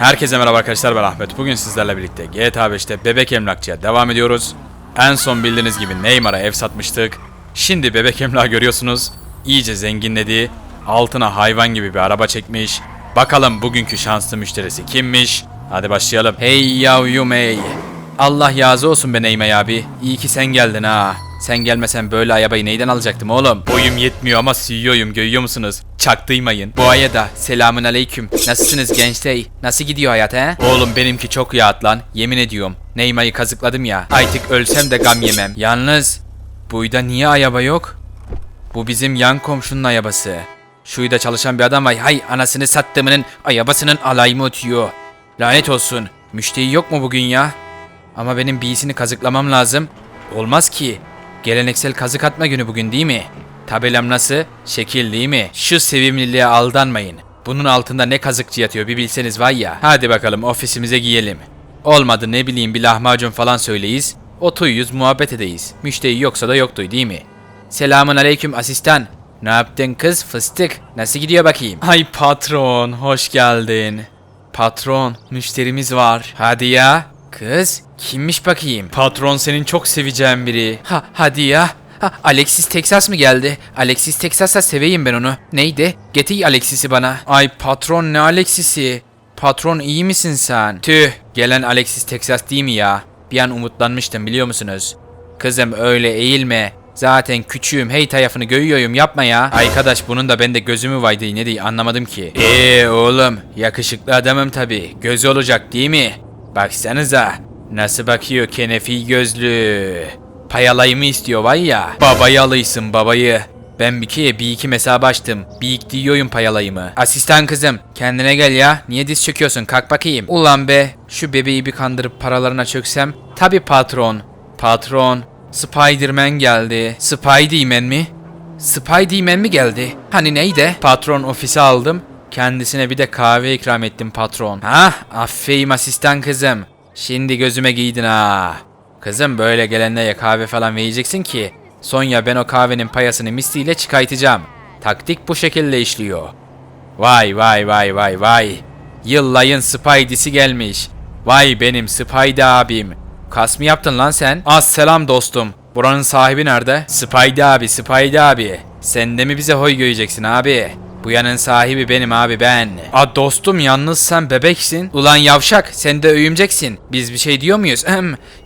Herkese merhaba arkadaşlar ben Ahmet. Bugün sizlerle birlikte GTA 5'te bebek emlakçıya devam ediyoruz. En son bildiğiniz gibi Neymar'a ev satmıştık. Şimdi bebek emlağı görüyorsunuz. İyice zenginledi. Altına hayvan gibi bir araba çekmiş. Bakalım bugünkü şanslı müşterisi kimmiş? Hadi başlayalım. Hey yavyum hey. Allah yazı olsun be Neymar abi. İyi ki sen geldin ha. Sen gelmesen böyle arabayı neyden alacaktım oğlum? Boyum yetmiyor ama CEO'yum görüyor musunuz? Çaktıymayın. Bu aya da selamun aleyküm. Nasılsınız gençler? Nasıl gidiyor hayat he? Oğlum benimki çok rahat lan. Yemin ediyorum. Neymar'ı kazıkladım ya. Artık ölsem de gam yemem. Yalnız buyda niye ayaba yok? Bu bizim yan komşunun ayabası. Şuyda çalışan bir adam var. Hay anasını sattığımının ayabasının alayımı ötüyor. Lanet olsun. Müşteri yok mu bugün ya? Ama benim birisini kazıklamam lazım. Olmaz ki. Geleneksel kazık atma günü bugün değil mi? Tabelam nasıl? Şekil değil mi? Şu sevimliliğe aldanmayın. Bunun altında ne kazıkçı yatıyor bir bilseniz var ya. Hadi bakalım ofisimize giyelim. Olmadı ne bileyim bir lahmacun falan söyleyiz. Otuyuz muhabbet edeyiz. Müşteri yoksa da yoktu değil mi? Selamun aleyküm asistan. Ne yaptın kız fıstık? Nasıl gidiyor bakayım? Ay patron hoş geldin. Patron müşterimiz var. Hadi ya. Kız kimmiş bakayım? Patron senin çok seveceğin biri. Ha hadi ya. Ha, Alexis Texas mı geldi? Alexis Texas'a seveyim ben onu. Neydi? Getir Alexis'i bana. Ay patron ne Alexis'i? Patron iyi misin sen? Tüh gelen Alexis Texas değil mi ya? Bir an umutlanmıştım biliyor musunuz? Kızım öyle eğilme. Zaten küçüğüm hey tayafını görüyorum yapma ya. Arkadaş bunun da bende gözü mü vardı ne diye anlamadım ki. Eee oğlum yakışıklı adamım tabi. Gözü olacak değil mi? Baksanıza nasıl bakıyor kenefi gözlü. Payalayımı istiyor var ya. Babayı alıysın babayı. Ben bir kere bir iki mesabı açtım. Bir iki diyorum payalayımı. Asistan kızım kendine gel ya. Niye diz çöküyorsun kalk bakayım. Ulan be şu bebeği bir kandırıp paralarına çöksem. Tabi patron. Patron. Spiderman geldi. Spiderman mi? Spiderman mi geldi? Hani neydi? Patron ofise aldım. Kendisine bir de kahve ikram ettim patron. Ha, aferin asistan kızım. Şimdi gözüme giydin ha. Kızım böyle gelenlere kahve falan vereceksin ki Sonya ben o kahvenin payasını misliyle çıkartacağım. Taktik bu şekilde işliyor. Vay vay vay vay vay. Yıllayın Spidey'si gelmiş. Vay benim Spidey abim. Kas mı yaptın lan sen? Az selam dostum. Buranın sahibi nerede? Spidey abi, Spidey abi. Sen de mi bize hoy göreceksin abi? Bu yanın sahibi benim abi ben. A dostum yalnız sen bebeksin. Ulan yavşak sen de öyümceksin. Biz bir şey diyor muyuz?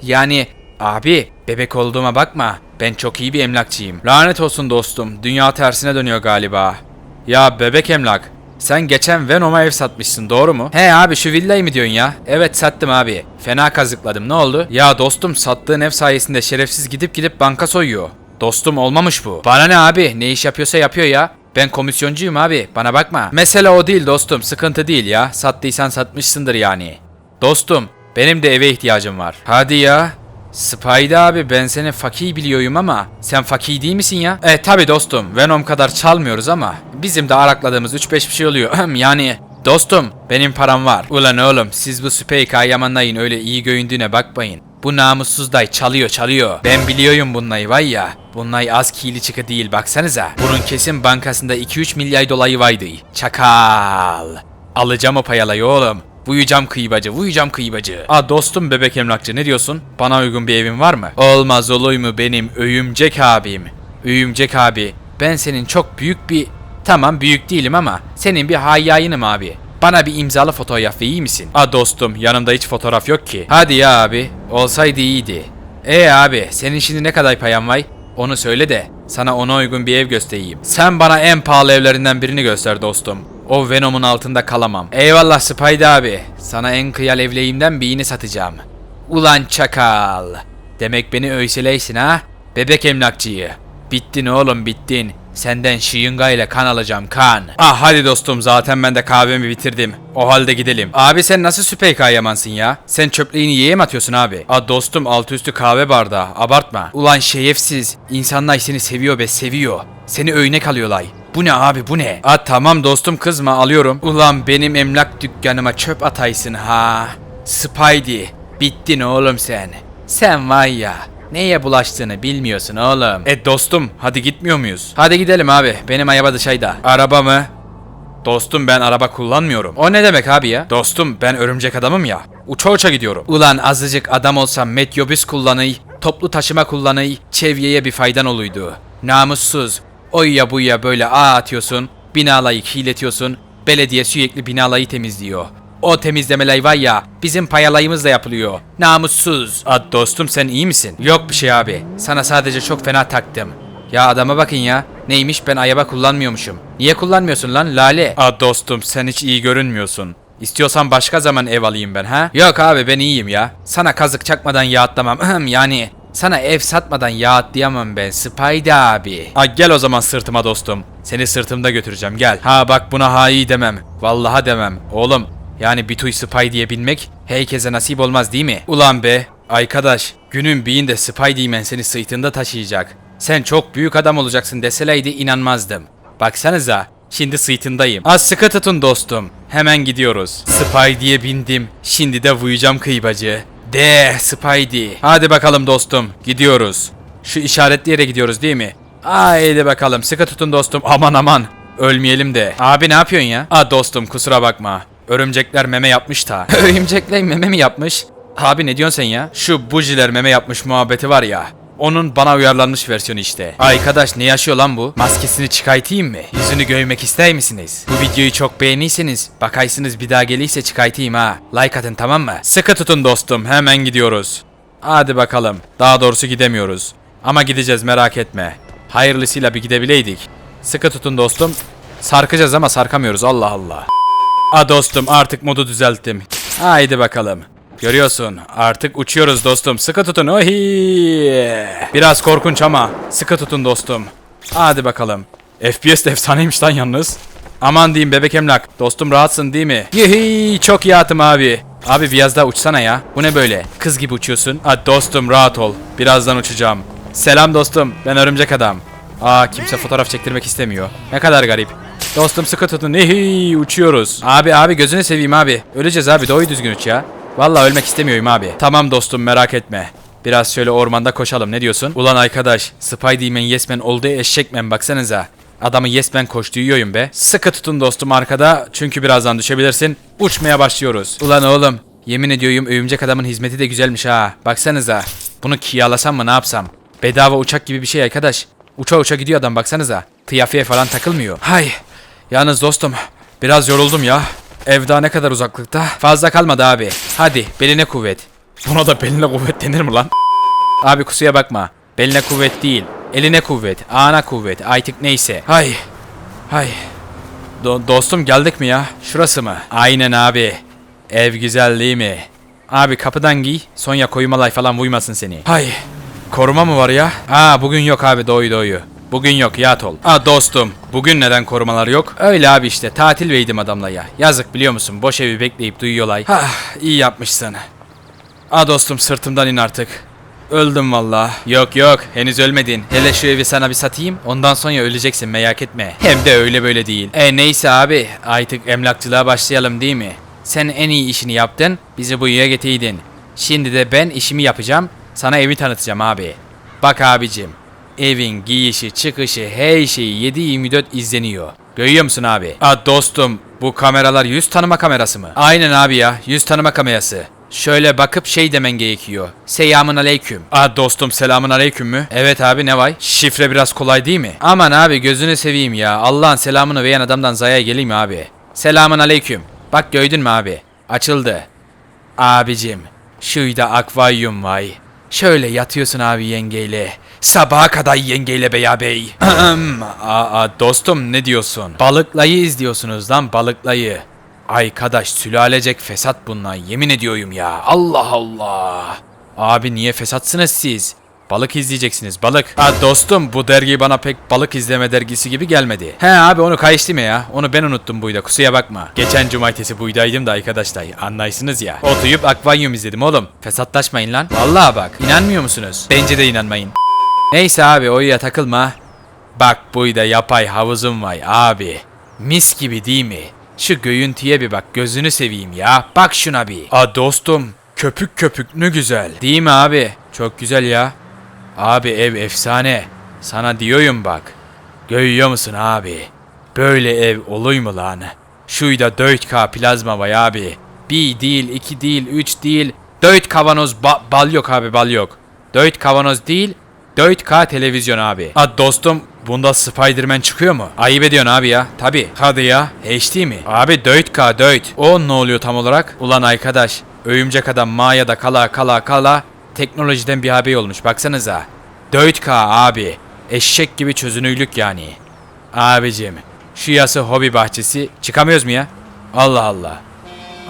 Yani abi bebek olduğuma bakma. Ben çok iyi bir emlakçıyım. Lanet olsun dostum. Dünya tersine dönüyor galiba. Ya bebek emlak. Sen geçen Venom'a ev satmışsın doğru mu? He abi şu villayı mı diyorsun ya? Evet sattım abi. Fena kazıkladım ne oldu? Ya dostum sattığın ev sayesinde şerefsiz gidip gidip banka soyuyor. Dostum olmamış bu. Bana ne abi? Ne iş yapıyorsa yapıyor ya. Ben komisyoncuyum abi. Bana bakma. Mesele o değil dostum. Sıkıntı değil ya. Sattıysan satmışsındır yani. Dostum, benim de eve ihtiyacım var. Hadi ya. Spidey abi ben seni fakir biliyorum ama sen fakir değil misin ya? E tabi dostum Venom kadar çalmıyoruz ama bizim de arakladığımız 3-5 bir şey oluyor. yani dostum benim param var. Ulan oğlum siz bu süper kahramanlayın öyle iyi göründüğüne bakmayın. Bu namussuz day çalıyor çalıyor. Ben biliyorum bunlayı var ya. Bunlay az kili çıkı değil baksanıza. Bunun kesin bankasında 2-3 milyar dolayı vardı. Çakal. Alacağım o payalayı oğlum. Vuyacağım kıybacı, vuyacağım kıybacı. Aa dostum bebek emlakçı ne diyorsun? Bana uygun bir evin var mı? Olmaz olur mu benim öyümcek abim? Öyümcek abi, ben senin çok büyük bir... Tamam büyük değilim ama senin bir hayyayınım abi. Bana bir imzalı fotoğraf iyi misin? Aa dostum yanımda hiç fotoğraf yok ki. Hadi ya abi, olsaydı iyiydi. E abi, senin şimdi ne kadar payan var? Onu söyle de sana ona uygun bir ev göstereyim. Sen bana en pahalı evlerinden birini göster dostum. O Venom'un altında kalamam. Eyvallah Spidey abi. Sana en kıyal evleğimden birini satacağım. Ulan çakal. Demek beni öyseleysin ha? Bebek emlakçıyı. Bittin oğlum bittin. Senden şıyınga ile kan alacağım kan. Ah hadi dostum zaten ben de kahvemi bitirdim. O halde gidelim. Abi sen nasıl süper kahyamansın ya? Sen çöpleğini yeye mi atıyorsun abi? Ah dostum altı üstü kahve bardağı abartma. Ulan şerefsiz. İnsanlar seni seviyor be seviyor. Seni öynek alıyorlar. Bu ne abi bu ne? Aa tamam dostum kızma alıyorum. Ulan benim emlak dükkanıma çöp ataysın ha. Spidey. Bittin oğlum sen. Sen var ya. Neye bulaştığını bilmiyorsun oğlum. E dostum hadi gitmiyor muyuz? Hadi gidelim abi. Benim araba dışarıda. Araba mı? Dostum ben araba kullanmıyorum. O ne demek abi ya? Dostum ben örümcek adamım ya. Uça uça gidiyorum. Ulan azıcık adam olsam metrobüs kullanıy, toplu taşıma kullanıy, çevreye bir faydan oluydu. Namussuz. Oyya buyya böyle ağ atıyorsun, binalayı kirletiyorsun, belediye sürekli binalayı temizliyor. O temizlemeler var ya bizim payalayımızla yapılıyor. Namussuz. Ad dostum sen iyi misin? Yok bir şey abi. Sana sadece çok fena taktım. Ya adama bakın ya. Neymiş ben ayaba kullanmıyormuşum. Niye kullanmıyorsun lan lale? Ad dostum sen hiç iyi görünmüyorsun. İstiyorsan başka zaman ev alayım ben ha? Yok abi ben iyiyim ya. Sana kazık çakmadan yağ yani sana ev satmadan yağ ben Spyder abi. A gel o zaman sırtıma dostum. Seni sırtımda götüreceğim gel. Ha bak buna ha iyi demem. Vallaha demem. Oğlum yani bir tuy spy diyebilmek herkese nasip olmaz değil mi? Ulan be arkadaş günün birinde spy diyemen seni sırtında taşıyacak. Sen çok büyük adam olacaksın deseleydi inanmazdım. Baksanıza şimdi sırtındayım. Az sıkı tutun dostum. Hemen gidiyoruz. Spy diye bindim. Şimdi de vuyacağım kıybacı. De Spidey. Hadi bakalım dostum gidiyoruz. Şu işaretli yere gidiyoruz değil mi? Haydi bakalım sıkı tutun dostum aman aman. Ölmeyelim de. Abi ne yapıyorsun ya? Aa dostum kusura bakma. Örümcekler meme yapmış da. Örümcekler meme mi yapmış? Abi ne diyorsun sen ya? Şu bujiler meme yapmış muhabbeti var ya. Onun bana uyarlanmış versiyonu işte. Arkadaş ne yaşıyor lan bu? Maskesini çıkartayım mı? Yüzünü görmek ister misiniz? Bu videoyu çok beğenirseniz bakaysınız bir daha gelirse çıkartayım ha. Like atın tamam mı? Sıkı tutun dostum hemen gidiyoruz. Hadi bakalım. Daha doğrusu gidemiyoruz. Ama gideceğiz merak etme. Hayırlısıyla bir gidebileydik. Sıkı tutun dostum. Sarkacağız ama sarkamıyoruz Allah Allah. A dostum artık modu düzelttim. Haydi bakalım. Görüyorsun artık uçuyoruz dostum. Sıkı tutun. Ohi. Biraz korkunç ama sıkı tutun dostum. Hadi bakalım. FPS de efsaneymiş lan yalnız. Aman diyeyim bebek emlak. Dostum rahatsın değil mi? Yihi çok iyi atım abi. Abi biraz daha uçsana ya. Bu ne böyle? Kız gibi uçuyorsun. Hadi dostum rahat ol. Birazdan uçacağım. Selam dostum. Ben örümcek adam. Aa kimse fotoğraf çektirmek istemiyor. Ne kadar garip. Dostum sıkı tutun. Ehi uçuyoruz. Abi abi gözünü seveyim abi. Öleceğiz abi doğru düzgün uç ya. Vallahi ölmek istemiyorum abi. Tamam dostum merak etme. Biraz şöyle ormanda koşalım ne diyorsun? Ulan arkadaş Spideyman Yesman olduğu eşekmen baksanıza. Adamı Yesman koştuğu yiyorum be. Sıkı tutun dostum arkada çünkü birazdan düşebilirsin. Uçmaya başlıyoruz. Ulan oğlum yemin ediyorum örümcek adamın hizmeti de güzelmiş ha. Baksanıza. Bunu kiyalasam mı ne yapsam? Bedava uçak gibi bir şey arkadaş. Uça uça gidiyor adam baksanıza. Tıyafeye falan takılmıyor. Hay. Yalnız dostum biraz yoruldum ya. Ev daha ne kadar uzaklıkta? Fazla kalmadı abi. Hadi beline kuvvet. Buna da beline kuvvet denir mi lan? Abi kusuya bakma. Beline kuvvet değil. Eline kuvvet. Ana kuvvet. Artık neyse. Hay. Hay. Do- dostum geldik mi ya? Şurası mı? Aynen abi. Ev güzel değil mi? Abi kapıdan giy. Sonya koymalay falan vuymasın seni. Hay. Koruma mı var ya? Aa bugün yok abi doğuyu doğuyu. Bugün yok yat ol. Aa dostum bugün neden korumalar yok? Öyle abi işte tatil veydim adamla ya. Yazık biliyor musun boş evi bekleyip duyuyorlar. Hah iyi yapmışsın. Aa dostum sırtımdan in artık. Öldüm valla. Yok yok henüz ölmedin. Hele şu evi sana bir satayım ondan sonra öleceksin merak etme. Hem de öyle böyle değil. E neyse abi artık emlakçılığa başlayalım değil mi? Sen en iyi işini yaptın bizi bu yere getirdin. Şimdi de ben işimi yapacağım sana evi tanıtacağım abi. Bak abicim evin giyişi çıkışı her şeyi 7-24 izleniyor. Görüyor musun abi? Aa dostum bu kameralar yüz tanıma kamerası mı? Aynen abi ya yüz tanıma kamerası. Şöyle bakıp şey demen gerekiyor. Selamun aleyküm. Aa dostum selamun aleyküm mü? Evet abi ne vay? Şifre biraz kolay değil mi? Aman abi gözünü seveyim ya. Allah'ın selamını veyen adamdan zaya geleyim abi. Selamun aleyküm. Bak gördün mü abi? Açıldı. Abicim şuyda akvaryum vay. Şöyle yatıyorsun abi yengeyle. Sabaha kadar yengeyle beya bey. Aa, dostum ne diyorsun? Balıklayı izliyorsunuz lan balıklayı. Arkadaş sülalecek fesat bunlar yemin ediyorum ya. Allah Allah. Abi niye fesatsınız siz? Balık izleyeceksiniz balık. Ha dostum bu dergi bana pek balık izleme dergisi gibi gelmedi. He abi onu kayıştım ya. Onu ben unuttum buyda kusuya bakma. Geçen cumartesi buydaydım da arkadaşlar anlaysınız ya. Otuyup akvaryum izledim oğlum. Fesatlaşmayın lan. Vallahi bak inanmıyor musunuz? Bence de inanmayın. Neyse abi oyuya takılma. Bak buyda yapay havuzum var abi. Mis gibi değil mi? Şu görüntüye bir bak gözünü seveyim ya. Bak şuna bir. A dostum köpük köpük ne güzel. Değil mi abi? Çok güzel ya. Abi ev efsane. Sana diyorum bak. Görüyor musun abi? Böyle ev oluy mu lan? Şuyda 4K plazma var abi. Bir değil, iki değil, üç değil. 4 kavanoz ba- bal yok abi bal yok. 4 kavanoz değil, 4K televizyon abi. A dostum bunda Spider-Man çıkıyor mu? Ayıp ediyorsun abi ya. Tabi. Hadi ya. HD mi? Abi 4K 4. O ne oluyor tam olarak? Ulan arkadaş. Örümcek adam Maya'da kala kala kala teknolojiden bir haber olmuş. Baksanıza. 4K abi. Eşek gibi çözünürlük yani. Abicim. Şu yası hobi bahçesi. Çıkamıyoruz mu ya? Allah Allah.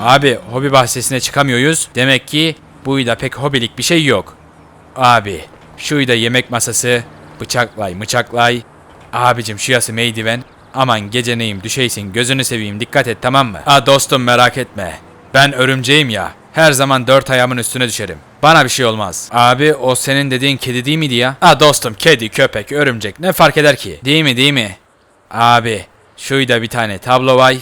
Abi hobi bahçesine çıkamıyoruz. Demek ki buyda pek hobilik bir şey yok. Abi şuyda yemek masası. Bıçaklay mıçaklay. Abicim şu yası meydiven. Aman gece neyim düşeysin gözünü seveyim dikkat et tamam mı? Aa dostum merak etme. Ben örümceğim ya. Her zaman dört ayağımın üstüne düşerim. Bana bir şey olmaz. Abi o senin dediğin kedi değil miydi ya? Aa dostum kedi, köpek, örümcek ne fark eder ki? Değil mi değil mi? Abi şuyda bir tane tablo var.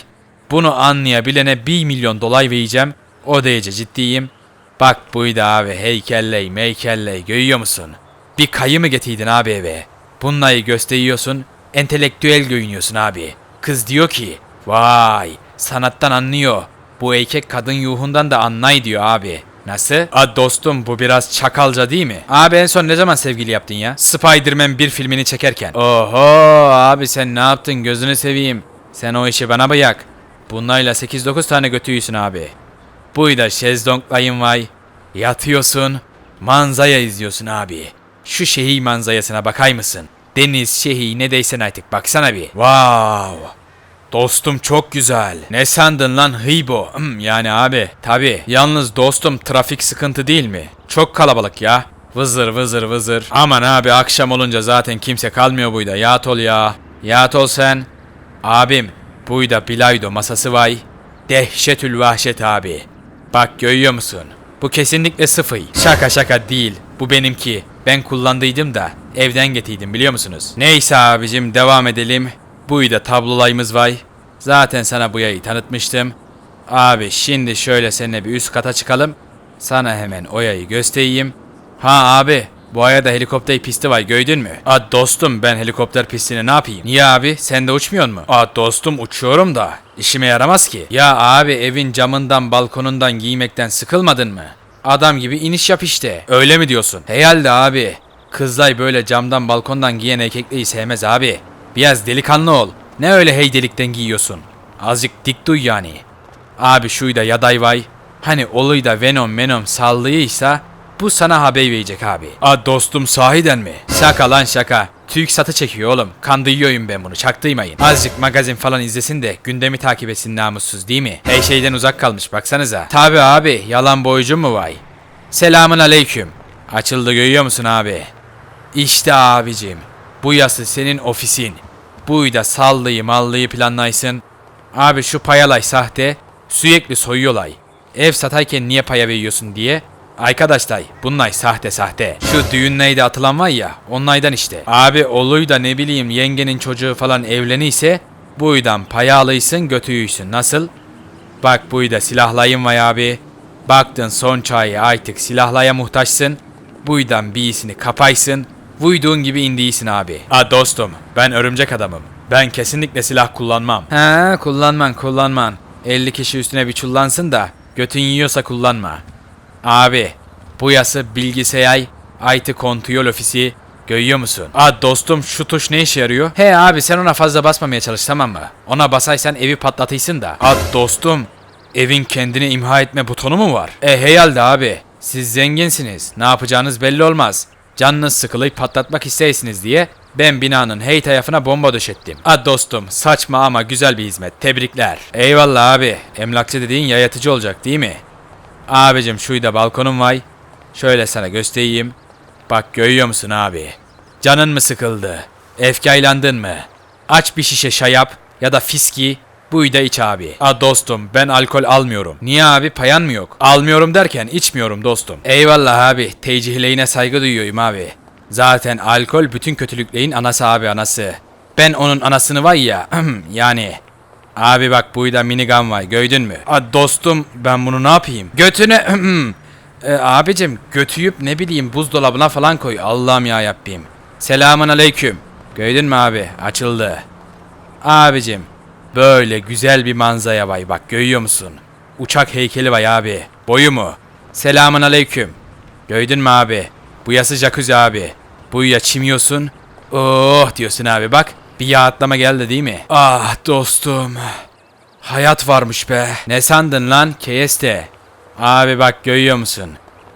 Bunu anlayabilene 1 milyon dolar vereceğim. O derece ciddiyim. Bak buydu abi heykelley meykelley görüyor musun? Bir kayı mı getirdin abi eve? Bunları gösteriyorsun, entelektüel görünüyorsun abi. Kız diyor ki, vay sanattan anlıyor. Bu erkek kadın yuhundan da anlay diyor abi. Nasıl? A dostum bu biraz çakalca değil mi? Abi en son ne zaman sevgili yaptın ya? Spider-Man bir filmini çekerken. Oho abi sen ne yaptın gözünü seveyim. Sen o işi bana bırak. Bunlarla 8-9 tane götüyorsun abi. Buyda şezlonglayın vay. Yatıyorsun. Manzaya izliyorsun abi. Şu şehir manzayasına bakay mısın? Deniz, şehir ne deysen artık baksana bir. Wow. Dostum çok güzel. Ne sandın lan hıybo? Hmm, yani abi. Tabi. Yalnız dostum trafik sıkıntı değil mi? Çok kalabalık ya. Vızır vızır vızır. Aman abi akşam olunca zaten kimse kalmıyor buyda. Yat ol ya. Yat ol sen. Abim. Buyda bilaydo masası vay. Dehşetül vahşet abi. Bak görüyor musun? Bu kesinlikle sıfır. Şaka şaka değil. Bu benimki. Ben kullandıydım da evden getirdim biliyor musunuz? Neyse abicim devam edelim. Buyda tablolayımız var. Zaten sana bu yayı tanıtmıştım. Abi şimdi şöyle seninle bir üst kata çıkalım. Sana hemen o yayı göstereyim. Ha abi bu ayada helikopter pisti var gördün mü? Aa dostum ben helikopter pistini ne yapayım? Niye abi sen de uçmuyor mu? Aa dostum uçuyorum da işime yaramaz ki. Ya abi evin camından balkonundan giymekten sıkılmadın mı? Adam gibi iniş yap işte. Öyle mi diyorsun? Heyalde abi. Kızlar böyle camdan balkondan giyen erkekliği sevmez abi. Biraz delikanlı ol. Ne öyle hey delikten giyiyorsun? Azıcık dik duy yani. Abi şuyda yaday vay. Hani oluyda Venom Venom sallıysa bu sana haber verecek abi. A dostum sahiden mi? Şaka lan şaka. Türk satı çekiyor oğlum. Kandırıyorum ben bunu çaktırmayın. Azıcık magazin falan izlesin de gündemi takip etsin namussuz değil mi? Her şeyden uzak kalmış baksanıza. Tabi abi yalan boyucu mu vay? Selamun aleyküm. Açıldı görüyor musun abi? İşte abicim. Bu yası senin ofisin. Buyda sallıyı mallıyı planlaysın. Abi şu payalay sahte. Sürekli soyuyorlar. Ev satayken niye paya veriyorsun diye. Arkadaşlar bunlar sahte sahte. Şu düğünleyde atılan var ya onlardan işte. Abi oluy da ne bileyim yengenin çocuğu falan evleniyse buydan paya alıysın götüyüysün nasıl? Bak buyda silahlayın var abi. Baktın son çayı artık silahlaya muhtaçsın. Buydan birisini kapaysın. Vuyduğun gibi indiysin abi. A dostum ben örümcek adamım. Ben kesinlikle silah kullanmam. He kullanman kullanman. 50 kişi üstüne bir çullansın da götün yiyorsa kullanma. Abi bu yası bilgisayar IT kontrol ofisi görüyor musun? Aa dostum şu tuş ne işe yarıyor? He abi sen ona fazla basmamaya çalış tamam mı? Ona basaysan evi patlatıysın da. Aa dostum evin kendini imha etme butonu mu var? E heyalde abi siz zenginsiniz ne yapacağınız belli olmaz. Canınız sıkılıp patlatmak isteysiniz diye ben binanın hey tarafına bomba döşettim. A dostum saçma ama güzel bir hizmet tebrikler. Eyvallah abi emlakçı dediğin yayatıcı olacak değil mi? Abicim şuyda balkonum var. Şöyle sana göstereyim. Bak görüyor musun abi? Canın mı sıkıldı? Efkaylandın mı? Aç bir şişe şayap ya da fiski. Buyda iç abi. A dostum ben alkol almıyorum. Niye abi payan mı yok? Almıyorum derken içmiyorum dostum. Eyvallah abi tecihleğine saygı duyuyorum abi. Zaten alkol bütün kötülüklerin anası abi anası. Ben onun anasını var ya yani Abi bak buyda minigun var gördün mü? A dostum ben bunu ne yapayım? Götüne e, abicim götüyüp ne bileyim buzdolabına falan koy. Allah'ım ya yapayım. Selamun aleyküm. Gördün mü abi? Açıldı. Abicim böyle güzel bir manzaya vay bak görüyor musun? Uçak heykeli vay abi. Boyu mu? Selamun aleyküm. Gördün mü abi? Bu yası jacuzzi abi. Bu ya çimiyorsun. Oh diyorsun abi bak. Bir yağ atlama geldi değil mi? Ah dostum. Hayat varmış be. Ne sandın lan Keyeste? Abi bak görüyor musun?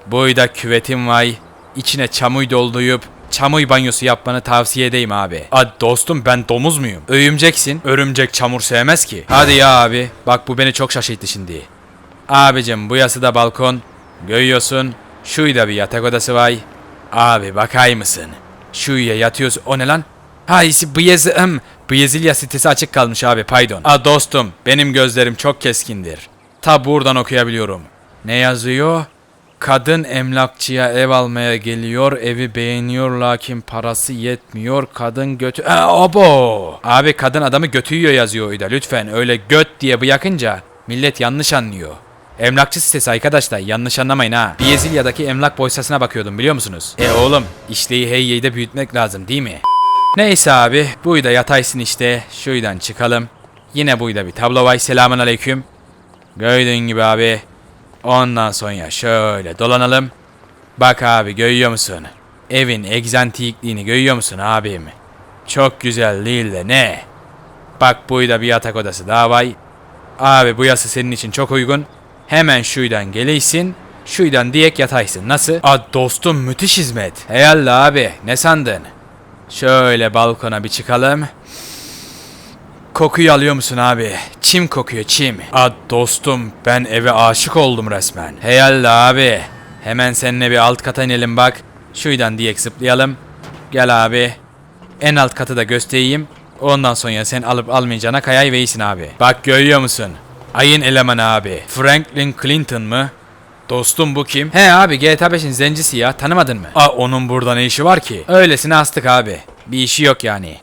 Buyda küvetim vay. İçine çamuy dolduyup çamuy banyosu yapmanı tavsiye edeyim abi. A dostum ben domuz muyum? Öyümceksin. Örümcek çamur sevmez ki. Hadi ya abi. Bak bu beni çok şaşırttı şimdi. Abicim bu yası da balkon. Görüyorsun. Şuyda bir yatak odası vay. Abi bakay mısın? Şuya yatıyorsun. O ne lan? Ha isi Bıyezim. Brezilya sitesi açık kalmış abi pardon. A dostum benim gözlerim çok keskindir. Ta buradan okuyabiliyorum. Ne yazıyor? Kadın emlakçıya ev almaya geliyor, evi beğeniyor lakin parası yetmiyor. Kadın götü... Aa, abo! Abi kadın adamı götüyor yazıyor oyda. Lütfen öyle göt diye bırakınca millet yanlış anlıyor. Emlakçı sitesi arkadaşlar yanlış anlamayın ha. Brezilya'daki emlak borsasına bakıyordum biliyor musunuz? E oğlum işleyi heyyeyde büyütmek lazım değil mi? Neyse abi buyda yataysın işte. Şuydan çıkalım. Yine buyda bir tablo var. Selamun aleyküm. Gördüğün gibi abi. Ondan sonra şöyle dolanalım. Bak abi görüyor musun? Evin egzantikliğini görüyor musun abim? Çok güzel değil de ne? Bak buyda bir yatak odası daha var. Abi bu yası senin için çok uygun. Hemen şuydan geleysin. Şuydan diyek yataysın. Nasıl? A dostum müthiş hizmet. Eyvallah abi ne sandın? Şöyle balkona bir çıkalım. Kokuyu alıyor musun abi? Çim kokuyor çim. A dostum ben eve aşık oldum resmen. Heyallah abi. Hemen seninle bir alt kata inelim bak. Şuydan diyek zıplayalım. Gel abi. En alt katı da göstereyim. Ondan sonra sen alıp almayacağına kayay veysin abi. Bak görüyor musun? Ayın elemanı abi. Franklin Clinton mı? Dostum bu kim? He abi GTA 5'in zencisi ya tanımadın mı? Aa onun burada ne işi var ki? Öylesine astık abi. Bir işi yok yani.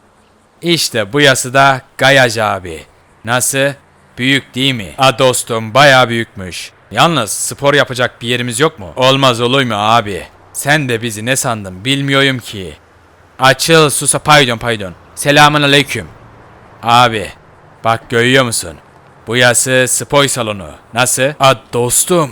İşte bu yası da Gayaj abi. Nasıl? Büyük değil mi? A dostum baya büyükmüş. Yalnız spor yapacak bir yerimiz yok mu? Olmaz olur mu abi? Sen de bizi ne sandın bilmiyorum ki. Açıl susa pardon pardon. Selamun aleyküm. Abi bak görüyor musun? Bu yası spor salonu. Nasıl? A dostum.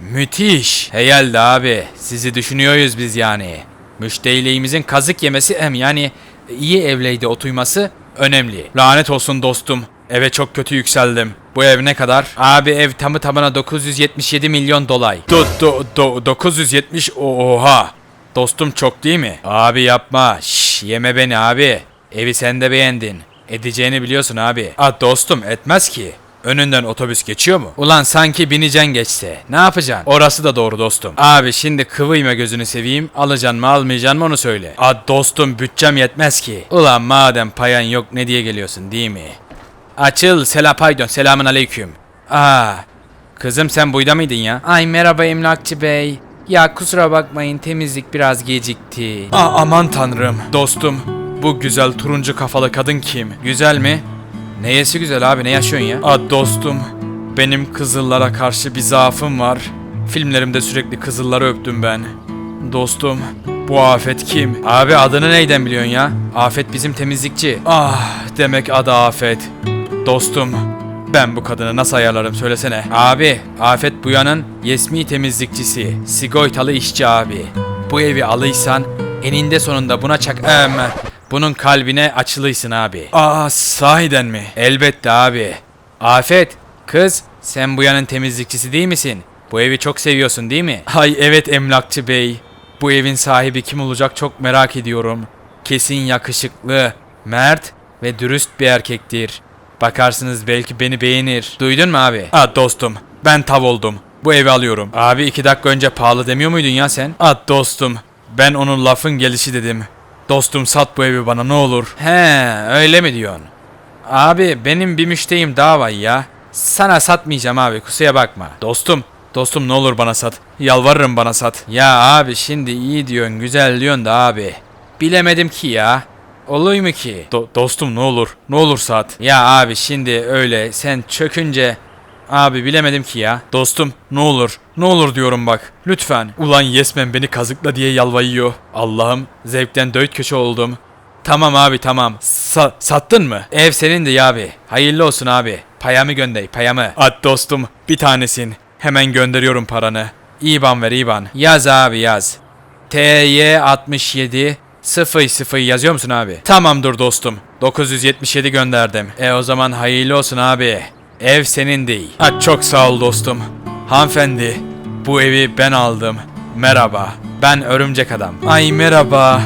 Müthiş. Heyalde abi. Sizi düşünüyoruz biz yani. Müşterilerimizin kazık yemesi hem yani iyi evleyde oturması önemli. Lanet olsun dostum. Eve çok kötü yükseldim. Bu ev ne kadar? Abi ev tamı tamına 977 milyon dolar. Do, do, do, 970 oha. Dostum çok değil mi? Abi yapma. Şş, yeme beni abi. Evi sen de beğendin. Edeceğini biliyorsun abi. A dostum etmez ki. Önünden otobüs geçiyor mu? Ulan sanki bineceksin geçse. Ne yapacaksın? Orası da doğru dostum. Abi şimdi kıvıyma gözünü seveyim. Alacaksın mı almayacaksın mı onu söyle. A dostum bütçem yetmez ki. Ulan madem payan yok ne diye geliyorsun değil mi? Açıl sela pardon selamun aleyküm. Aa kızım sen buyda mıydın ya? Ay merhaba emlakçı bey. Ya kusura bakmayın temizlik biraz gecikti. Aa, aman tanrım. Dostum bu güzel turuncu kafalı kadın kim? Güzel mi? Neyesi güzel abi ne yaşıyorsun ya? Aa dostum benim kızıllara karşı bir zaafım var. Filmlerimde sürekli kızılları öptüm ben. Dostum bu Afet kim? Abi adını neyden biliyorsun ya? Afet bizim temizlikçi. Ah demek adı Afet. Dostum ben bu kadını nasıl ayarlarım söylesene. Abi Afet Buya'nın yesmi temizlikçisi. Sigoytalı işçi abi. Bu evi alıysan eninde sonunda buna çak... Em, bunun kalbine açılıysın abi. Aa sahiden mi? Elbette abi. Afet kız sen Buya'nın temizlikçisi değil misin? Bu evi çok seviyorsun değil mi? Hay evet emlakçı bey. Bu evin sahibi kim olacak çok merak ediyorum. Kesin yakışıklı, mert ve dürüst bir erkektir. Bakarsınız belki beni beğenir. Duydun mu abi? Aa dostum ben tav oldum. Bu evi alıyorum. Abi iki dakika önce pahalı demiyor muydun ya sen? Aa dostum ben onun lafın gelişi dedim. Dostum sat bu evi bana ne olur. He öyle mi diyorsun? Abi benim bir müşteriyim daha var ya. Sana satmayacağım abi kusura bakma. Dostum Dostum ne olur bana sat. Yalvarırım bana sat. Ya abi şimdi iyi diyorsun güzel diyorsun da abi. Bilemedim ki ya. Olur mu ki? Do- dostum ne olur. Ne olur sat. Ya abi şimdi öyle sen çökünce Abi bilemedim ki ya. Dostum ne olur. Ne olur diyorum bak. Lütfen. Ulan Yesmen beni kazıkla diye yalvarıyor. Allah'ım zevkten dört köşe oldum. Tamam abi tamam. Sa- sattın mı? Ev senin de abi. Hayırlı olsun abi. Payamı gönder payamı. At dostum bir tanesin. Hemen gönderiyorum paranı. İban ver İban. Yaz abi yaz. TY 67 0 0 yazıyor musun abi? Tamamdır dostum. 977 gönderdim. E o zaman hayırlı olsun abi. Ev senin değil. Ha, çok sağ ol dostum. Hanımefendi bu evi ben aldım. Merhaba. Ben örümcek adam. Ay merhaba.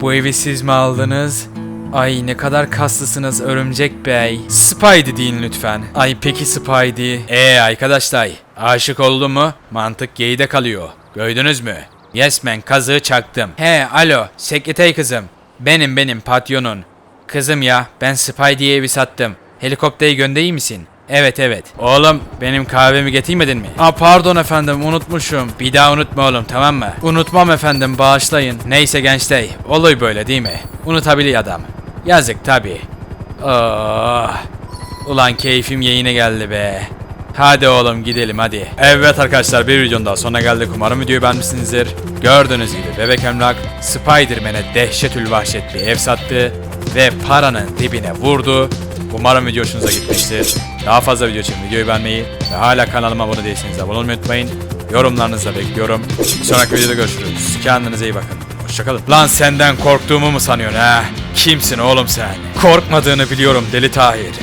Bu evi siz mi aldınız? Ay ne kadar kaslısınız Örümcek Bey. Spidey deyin lütfen. Ay peki Spidey. Ee arkadaşlar aşık oldu mu mantık geyide kalıyor. Gördünüz mü? Yes man kazığı çaktım. He alo sekretey kızım. Benim benim patyonun. Kızım ya ben Spidey'e evi sattım. Helikopteri göndereyim misin? Evet evet. Oğlum benim kahvemi getirmedin mi? Aa pardon efendim unutmuşum. Bir daha unutma oğlum tamam mı? Unutmam efendim bağışlayın. Neyse gençler oluyor böyle değil mi? Unutabiliyor adam. Yazık tabi. Oh. Ulan keyfim yayına geldi be. Hadi oğlum gidelim hadi. Evet arkadaşlar bir videonun daha sonuna geldik. Umarım videoyu beğenmişsinizdir. Gördüğünüz gibi Bebek Emlak Spider-Man'e dehşetül vahşet bir ev sattı ve paranın dibine vurdu. Umarım video hoşunuza gitmiştir. Daha fazla video için videoyu beğenmeyi ve hala kanalıma abone değilseniz abone olmayı unutmayın. Yorumlarınızı da bekliyorum. Bir sonraki videoda görüşürüz. Kendinize iyi bakın. Hoşçakalın. Lan senden korktuğumu mu sanıyorsun ha? Kimsin oğlum sen? Korkmadığını biliyorum Deli Tahir.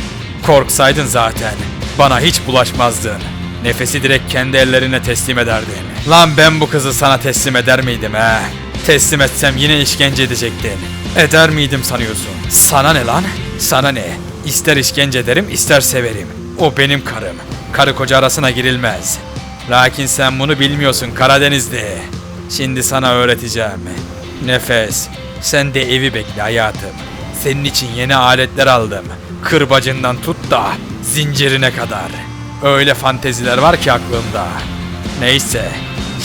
Korksaydın zaten. Bana hiç bulaşmazdın. Nefesi direkt kendi ellerine teslim ederdin. Lan ben bu kızı sana teslim eder miydim he? Teslim etsem yine işkence edecektin. Eder miydim sanıyorsun? Sana ne lan? Sana ne? İster işkence ederim ister severim. O benim karım. Karı koca arasına girilmez. Lakin sen bunu bilmiyorsun Karadenizli. Şimdi sana öğreteceğim. Nefes, sen de evi bekle hayatım. Senin için yeni aletler aldım. Kırbacından tut da zincirine kadar. Öyle fanteziler var ki aklımda. Neyse,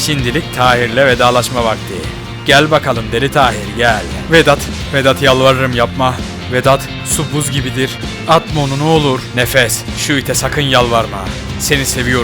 şimdilik Tahir'le vedalaşma vakti. Gel bakalım deli Tahir gel. Vedat, Vedat yalvarırım yapma. Vedat su buz gibidir. Atma onu ne olur. Nefes, şu ite sakın yalvarma. Seni seviyorum.